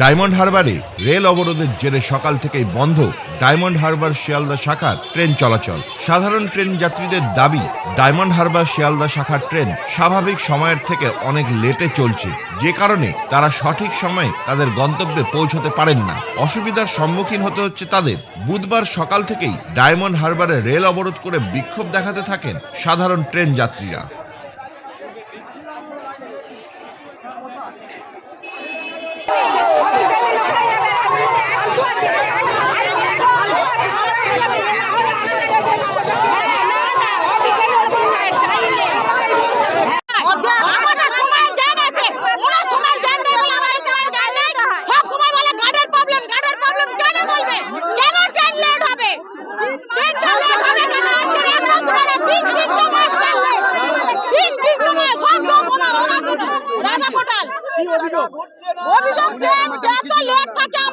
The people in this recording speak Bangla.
ডায়মন্ড হারবারে রেল অবরোধের জেরে সকাল থেকেই বন্ধ ডায়মন্ড হারবার শিয়ালদা শাখার ট্রেন চলাচল। সাধারণ ট্রেন যাত্রীদের দাবি, ডায়মন্ড হারবার শিয়ালদা শাখার ট্রেন স্বাভাবিক সময়ের থেকে অনেক লেটে চলছে। যে কারণে তারা সঠিক সময়ে তাদের গন্তব্যে পৌঁছতে পারেন না। অসুবিধার সম্মুখীন হতে হচ্ছে তাদের। বুধবার সকাল থেকেই ডায়মন্ড হারবারে রেল অবরোধ করে বিক্ষোভ দেখাতে থাকেন সাধারণ ট্রেন যাত্রীরা। কোটাল অভিযোগ